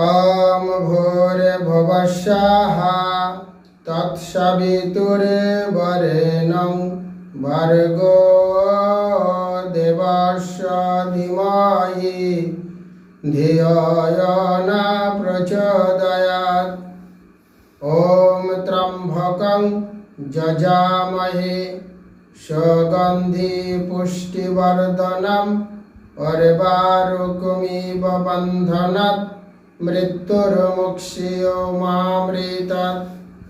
ॐ भूर्भुवस्याः तत्सवितुर्वरेण्यं भर्गो देवस्य धीमहि धियो यो न प्रचोदयात् ॐ त्र्यम्बकं जजामहे सुगन्धि पुष्टिवर्धनम् अर्वारुकमिव बन्धनात् मृत्युर्मुक्षीयो मामृतात्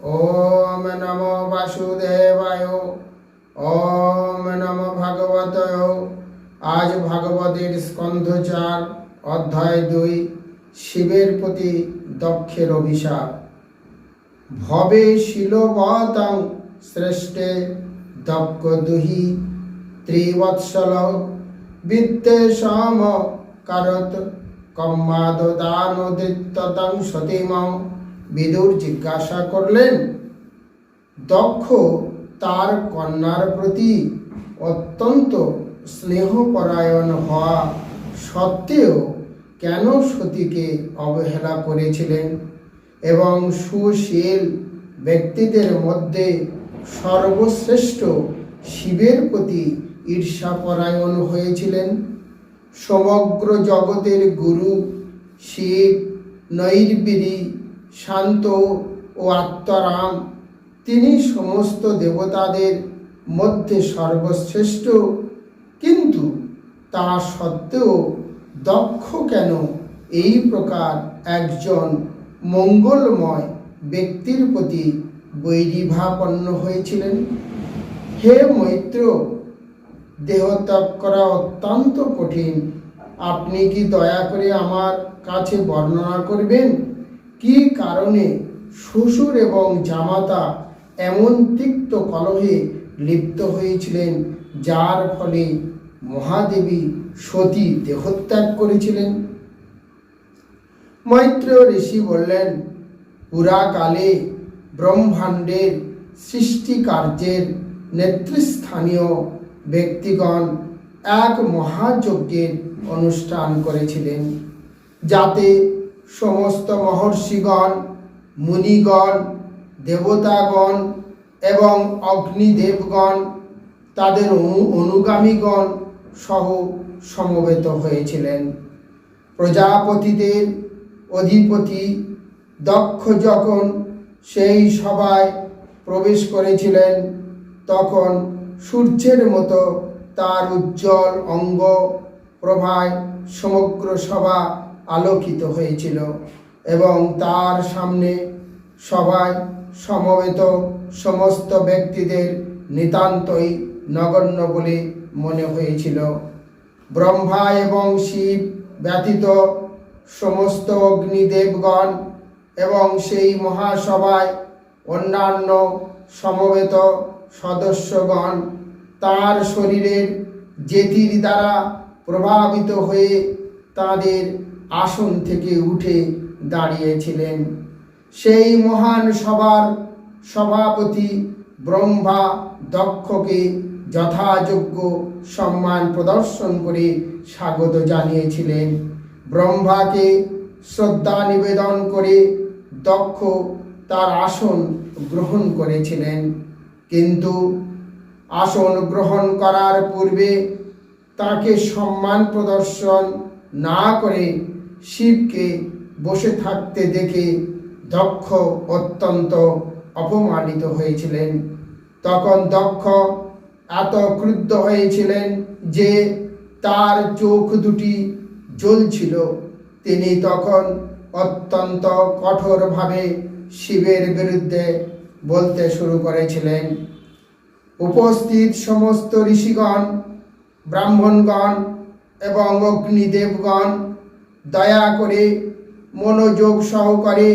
ॐ नमो वासुदेवाय ॐ नमो ভগবতয় আজ ভাগবতের স্কন্ধ চার অধ্যায় দুই শিবের প্রতি দক্ষের অভিশাপ ভবে শিলবতং শ্রেষ্ঠে দক্ষ দুহি ত্রিবৎসল বিদ্বেষম কারত কম্মাদ দান দিত্যতং সতীম বিদুর জিজ্ঞাসা করলেন, দক্ষ তার কন্যার প্রতি অত্যন্ত স্নেহপরায়ণ হওয়া সত্ত্বেও কেন সতীকে অবহেলা করেছিলেন? এবং সুশীল ব্যক্তিদের মধ্যে সর্বশ্রেষ্ঠ শিবের প্রতি ঈর্ষাপরায়ণ হয়েছিলেন? সমগ্র জগতের গুরু শিব নৈর্বীরি শান্ত ও আত্মারাম। তিনি সমস্ত দেবতাদের মধ্যে সর্বশ্রেষ্ঠ। কিন্তু তা সত্ত্বেও দক্ষ কেন এই প্রকার একজন মঙ্গলময় ব্যক্তির প্রতি বৈরিভাপন্ন হয়েছিলেন? হে মৈত্র দেহত্যাগ করা অত্যন্ত কঠিন। আপনি কি দয়া করে আমার কাছে বর্ণনা করবেন? কি কারণে শ্বশুর এবং জামাতা এমন তিক্ত কলহে লিপ্ত হয়েছিলেন, যার ফলে মহাদেবী সতী দেহত্যাগ করেছিলেন? মৈত্র ঋষি বললেন, পুরাকালে ব্রহ্মাণ্ডের সৃষ্টি কার্যের নেতৃস্থানীয় ব্যক্তিগণ এক মহাযজ্ঞের অনুষ্ঠান করেছিলেন, যাতে সমস্ত মহর্ষিগণ, মুনিগণ, দেবতাগণ এবং অগ্নিদেবগণ, তাদের অনু- অনুগামীগণ সহ সমবেত হয়েছিলেন। প্রজাপতিদের অধিপতি দক্ষ যখন সেই সভায় প্রবেশ করেছিলেন, তখন সূর্যের মতো তার উজ্জ্বল অঙ্গ প্রভায় সমগ্র সভা আলোকিত হয়েছিল এবং তার সামনে সবাই সমবেত সমস্ত ব্যক্তিদের নিতান্তই নগণ্য বলে মনে হয়েছিল। ব্রহ্মা এবং শিব ব্যতীত সমস্ত অগ্নিদেবগণ এবং সেই মহাসভায় অন্যান্য সমবেত সদস্যগণ তার শরীরের জেতির দ্বারা প্রভাবিত হয়ে তাদের আসন থেকে উঠে দাঁড়িয়েছিলেন। সেই মহান সভার সভাপতি ব্রহ্মা দক্ষকে যথাযোগ্য সম্মান প্রদর্শন করে স্বাগত জানিয়েছিলেন। ব্রহ্মাকে শ্রদ্ধা নিবেদন করে দক্ষ তার আসন গ্রহণ করেছিলেন। কিন্তু আসন গ্রহণ করার পূর্বে তাকে সম্মান প্রদর্শন না করে শিবকে বসে থাকতে দেখে দক্ষ, অত্যন্ত অপমানিত হয়েছিলেন। তখন দক্ষ এত ক্রুদ্ধ হয়েছিলেন যে তার চোখ দুটি জ্বলছিল। তিনি তখন অত্যন্ত কঠোরভাবে শিবের বিরুদ্ধে বলতে শুরু করেছিলেন। উপস্থিত সমস্ত ঋষিগণ, ব্রাহ্মণগণ এবং অগ্নিদেবগণ, দয়া করে মনোযোগ সহকারে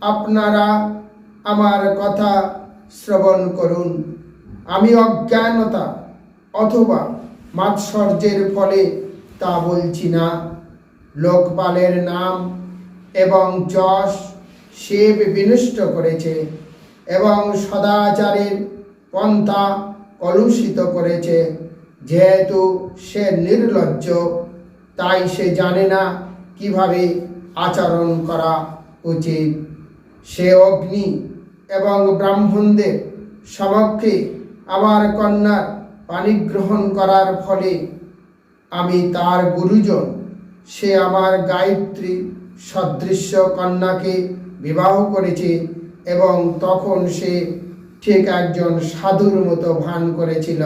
আপনারা আমার কথা শ্রবণ করুন। আমি অজ্ঞানতা অথবা মাৎসর্যের ফলে তা বলছি না। লোকপালের নাম এবং যশ শিব বিনষ্ট করেছে। এবং সদাচারের পন্থা কলুষিত করেছে। যেহেতু সে নির্লজ্জ, তাই সে জানে না কীভাবে আচরণ করা উচিত। সে অগ্নি এবং ব্রাহ্মণদের সমক্ষে আমার কন্যার পানিগ্রহণ করার ফলে আমি তার গুরুজন, সে আমার গায়ত্রী, সদৃশ্য কন্যাকে বিবাহ করেছে। এবং তখন সে ঠিক একজন সাধুর মতো ভান করেছিল।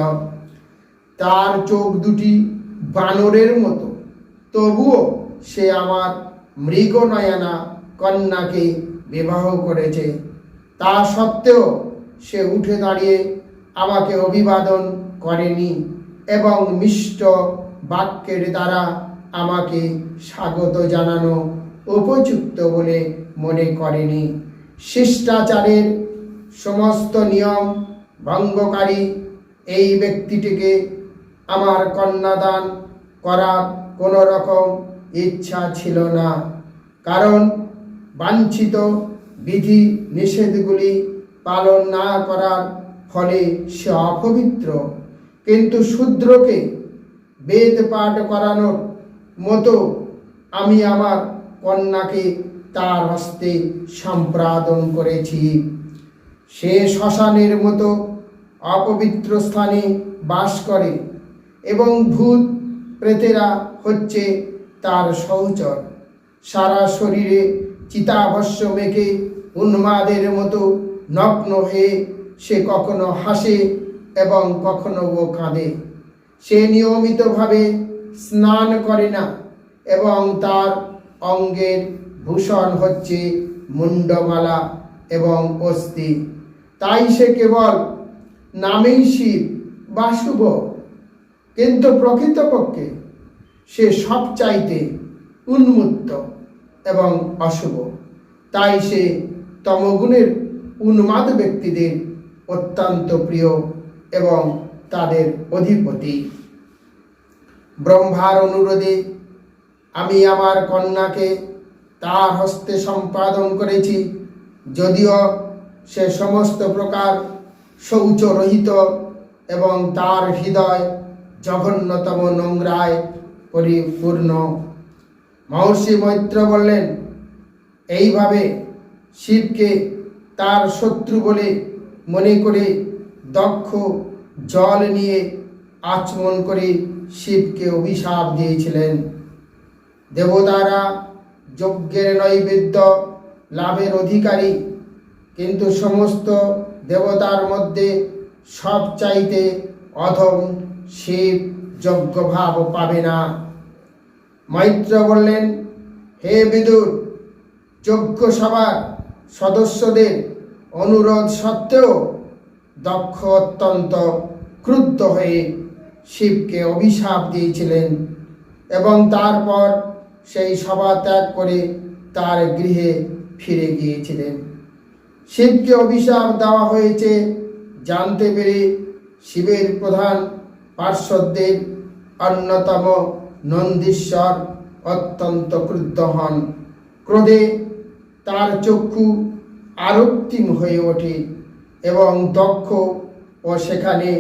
তার চোখ দুটি বানরের মতো। তবুও সে আমার মৃগ মৃগনয়না কন্যাকে বিবাহ করেছে। তা সত্ত্বেও সে উঠে দাঁড়িয়ে আমাকে অভিবাদন করেনি এবং মিষ্ট বাক্যের দ্বারা আমাকে স্বাগত জানানো উপযুক্ত বলে মনে করেনি। শিষ্টাচারের সমস্ত নিয়ম ভঙ্গকারী এই ব্যক্তিটিকে আমার কন্যাদান করার কোনো রকম ইচ্ছা ছিল না। কারণ বাঞ্ছিত বিধি নিষেধগুলি পালন না করার ফলে সে অপবিত্র। কিন্তু শূদ্রকে বেদ পাঠ করানোর মতো আমি আমার কন্যাকে তার হস্তে সম্প্রাদন করেছি। সে শ্মশানের মতো অপবিত্র স্থানে বাস করে এবং ভূত প্রেতেরা হচ্ছে তার সহচর। সারা শরীরে চিতাভস্য মেখে উন্মাদের মতো নগ্ন হয়ে সে কখনো হাসে এবং কখনো ও কাঁদে। সে নিয়মিতভাবে স্নান করে না এবং তার অঙ্গের ভূষণ হচ্ছে মুন্ডমালা এবং অস্থি। তাই সে কেবল নামেই শিব বা শুভ। কিন্তু প্রকৃতপক্ষে সে সব চাইতে উন্মুক্ত এবং অশুভ। তাই সে তমগুণের উন্মাদ ব্যক্তিদের অত্যন্ত প্রিয় এবং তাদের অধিপতি। ব্রহ্মার অনুরোধে আমি আমার কন্যাকে তার হস্তে সম্পাদন করেছি। যদিও সে সমস্ত প্রকার শৌচরহিত এবং তার হৃদয় জঘন্যতম নোংরায় পরিপূর্ণ। মহর্ষি মৈত্র বললেন, এইভাবে শিবকে তার শত্রু বলে মনে করে দক্ষ জল নিয়ে আচমন করে শিবকে অভিশাপ দিয়েছিলেন। দেবতারা যজ্ঞের নৈবেদ্য লাভের অধিকারী। কিন্তু সমস্ত দেবতার মধ্যে সব চাইতে অধম শিব যজ্ঞভাব পাবে না। মৈত্র বললেন, হে বিদুর, যজ্ঞ সভার সদস্যদের অনুরোধ সত্ত্বেও দক্ষ অত্যন্ত ক্রুদ্ধ হয়ে শিবকে অভিশাপ দিয়েছিলেন এবং তারপর সেই সভা ত্যাগ করে তার গৃহে ফিরে গিয়েছিলেন। শিবকে অভিশাপ দেওয়া হয়েছে জানতে পেরে শিবের প্রধান পার্শ্বদের অন্যতম নন্দীশ্বর অত্যন্ত ক্রুদ্ধ হন। ক্রোধে তার চক্ষু আরক্তিম হয়ে ওঠে এবং দক্ষ ও সেখানে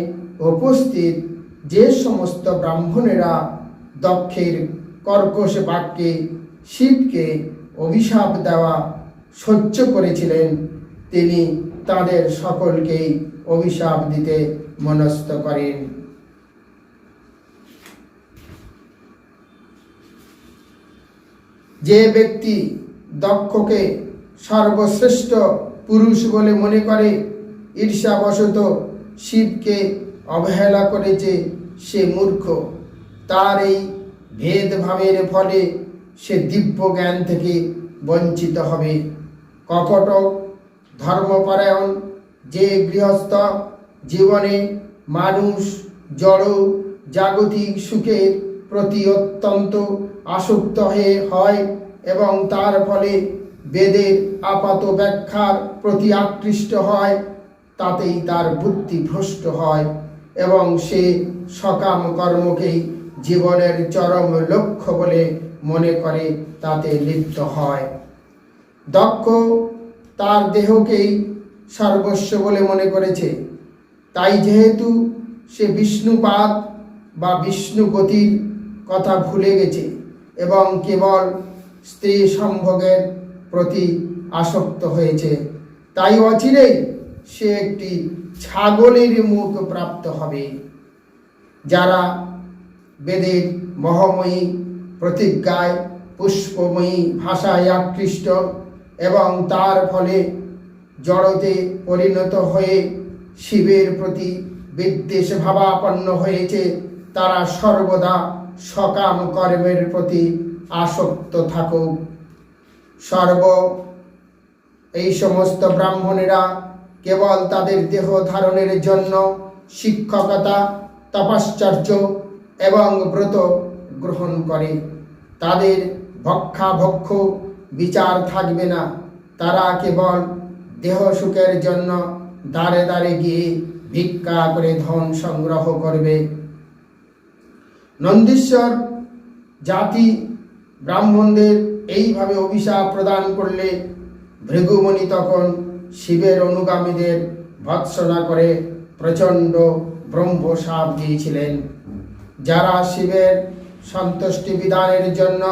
উপস্থিত যে সমস্ত ব্রাহ্মণেরা দক্ষের কর্কশ বাক্যে শিবকে অভিশাপ দেওয়া সহ্য করেছিলেন, তিনি তাদের সকলকেই অভিশাপ দিতে মনস্থ করেন। যে ব্যক্তি দক্ষকে সর্বশ্রেষ্ঠ পুরুষ বলে মনে করে, ঈর্ষাবশত শিবকে অবহেলা করেছে, সে মূর্খ। তার এই ভেদভাবের ফলে সে দিব্য জ্ঞান থেকে বঞ্চিত হবে। কপট ধর্মপরায়ণ যে গৃহস্থ জীবনে মানুষ জড় জাগতিক সুখের প্রতি অত্যন্ত আসক্ত হয়ে হয় এবং তার ফলে বেদের আপাত ব্যাখ্যার প্রতি আকৃষ্ট হয়, তাতেই তার বুদ্ধি ভ্রষ্ট হয় এবং সে সকাম কর্মকেই জীবনের চরম লক্ষ্য বলে মনে করে তাতে লিপ্ত হয়। দক্ষ তার দেহকেই সর্বস্ব বলে মনে করেছে। তাই যেহেতু সে বিষ্ণুপাদ বা বিষ্ণু গতির কথা ভুলে গেছে এবং কেবল স্ত্রী সম্ভোগের প্রতি আসক্ত হয়েছে, তাই অচিরেই সে একটি ছাগলের মুখ প্রাপ্ত হবে। যারা বেদের মহময়ী প্রতিজ্ঞায় পুষ্পময়ী ভাষায় আকৃষ্ট এবং তার ফলে জড়তে পরিণত হয়ে শিবের প্রতি বিদ্বেষ ভাবাপন্ন হয়েছে। তারা সর্বদা সকাম কর্মের প্রতি আসক্ত থাকুক। সর্ব, এই সমস্ত ব্রাহ্মণেরা কেবল তাদের দেহ ধারণের জন্য শিক্ষকতা, তপশ্চর্য এবং ব্রত গ্রহণ করে। তাদের ভক্ষাভক্ষ বিচার থাকবে না। তারা কেবল দেহ সুখের জন্য দাঁড়ে দাঁড়ে গিয়ে ভিক্ষা করে ধন সংগ্রহ করবে। নন্দীশ্বর জাতি ব্রাহ্মণদের এইভাবে অভিশাপ প্রদান করলে ভৃগুমণি তখন শিবের অনুগামীদের ভৎসনা করে প্রচণ্ড ব্রহ্মসাপ দিয়েছিলেন। যারা শিবের সন্তুষ্টি বিধানের জন্য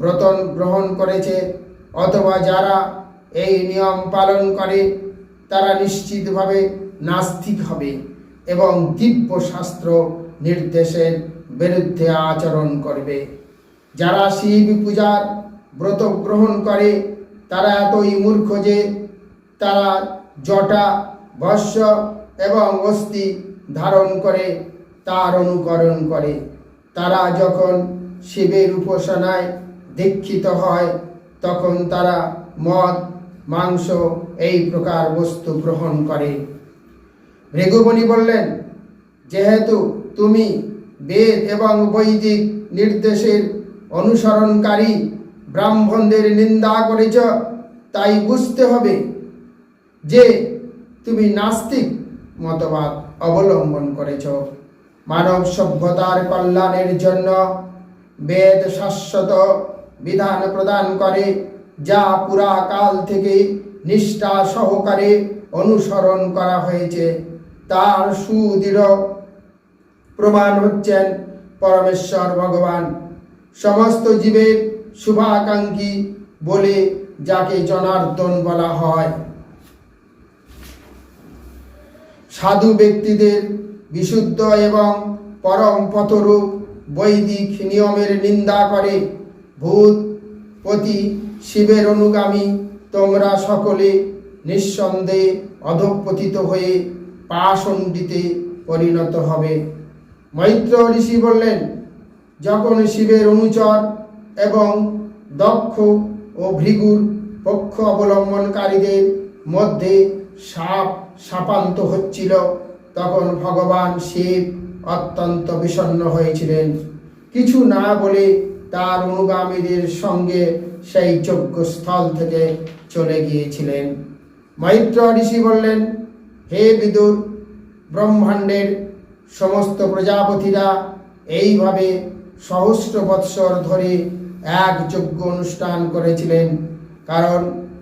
ব্রত গ্রহণ করেছে, অথবা যারা এই নিয়ম পালন করে, তারা নিশ্চিতভাবে নাস্তিক হবে এবং দিব্য শাস্ত্র নির্দেশের বিরুদ্ধে আচরণ করবে। যারা শিব পূজার ব্রত গ্রহণ করে, তারা এতই মূর্খ যে তারা জটা বর্ষ এবং অস্থি ধারণ করে তার অনুকরণ করে। তারা যখন শিবের উপাসনায় দীক্ষিত হয়, তখন তারা মদ, মাংস এই প্রকার বস্তু গ্রহণ করে। ভৃগুমণি বললেন, যেহেতু তুমি বেদ এবং বৈদিক নির্দেশের অনুসরণকারী ব্রাহ্মণদের নিন্দা করেছ, তাই বুঝতে হবে যে তুমি নাস্তিক মতবাদ অবলম্বন করেছ। মানব সভ্যতার কল্যাণের জন্য বেদ শাশ্বত বিধান প্রদান করে, যা পুরাকাল থেকে নিষ্ঠা সহকারে অনুসরণ করা হয়েছে। তার সুদৃঢ় প্রমাণ হচ্ছেন পরমেশ্বর ভগবান। সমস্ত জীবের শুভাকাঙ্ক্ষী বলে যাকে জনার্দন বলা হয়। সাধু ব্যক্তিদের বিশুদ্ধ এবং পরম পথরূপ বৈদিক নিয়মের নিন্দা করে। ভূত পতি শিবের অনুগামী তোমরা সকলে নিঃসন্দেহে অধঃপতিত হয়ে পাষণ্ডিতে পরিণত হবে। মৈত্র ঋষি বললেন, যখন শিবের অনুচর এবং দক্ষ ও ভৃগুর পক্ষ অবলম্বনকারীদের মধ্যে সাপ সাপান্ত হচ্ছিল তখন ভগবান শিব অত্যন্ত বিষণ্ণ হয়েছিলেন। কিছু না বলে তার অনুগামীদের সঙ্গে সেই যজ্ঞস্থল থেকে চলে গিয়েছিলেন। মৈত্র ঋষি বললেন, হে বিদুর, ব্রহ্মাণ্ডের সমস্ত প্রজাপতিরা এইভাবে সহস্র বৎসর ধরে এক যজ্ঞ অনুষ্ঠান করেছিলেন। কারণ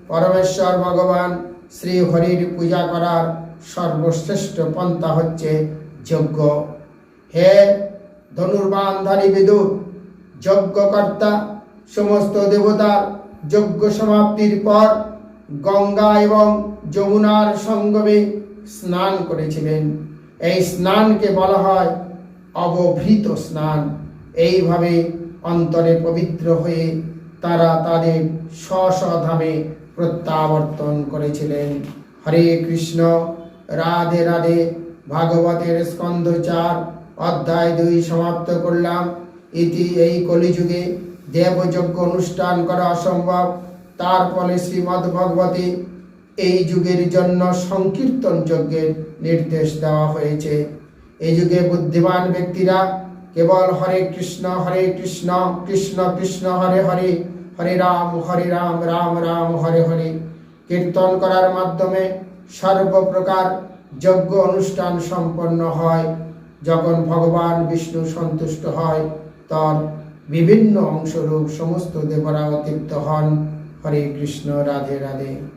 পরমেশ্বর ভগবান শ্রী হরির পূজা করার সর্বশ্রেষ্ঠ পন্থা হচ্ছে যজ্ঞ। হে ধনুর্বানধারী বিদুর যজ্ঞকর্তা, সমস্ত দেবতার যজ্ঞ সমাপ্তির পর গঙ্গা এবং যমুনার সঙ্গমে স্নান করেছিলেন। এই স্নানকে বলা হয় অবভৃত স্নান। এইভাবে অন্তরে পবিত্র হয়ে তারা তাদের স্ব ধামে প্রত্যাবর্তন করেছিলেন। হরে কৃষ্ণ। রাধে রাধে ভাগবতের স্কন্ধ চার অধ্যায় দুই সমাপ্ত করলাম। ইতি এই কলিযুগে দেবযজ্ঞ অনুষ্ঠান করা অসম্ভব। তার ফলে শ্রীমদ্ ভগবতে এই যুগের জন্য সংকীর্তন যজ্ঞের নির্দেশ দেওয়া হয়েছে। এই যুগে বুদ্ধিমান ব্যক্তিরা কেবল হরে কৃষ্ণ হরে কৃষ্ণ কৃষ্ণ কৃষ্ণ, হরে হরে হরে রাম হরে রাম রাম রাম, হরে হরে কীর্তন করার মাধ্যমে সর্বপ্রকার যজ্ঞ অনুষ্ঠান সম্পন্ন হয়। যখন ভগবান বিষ্ণু সন্তুষ্ট হয়, তার বিভিন্ন অংশরূপ সমস্ত দেবরা অতীপ্ত হন। হরে কৃষ্ণ, রাধে রাধে।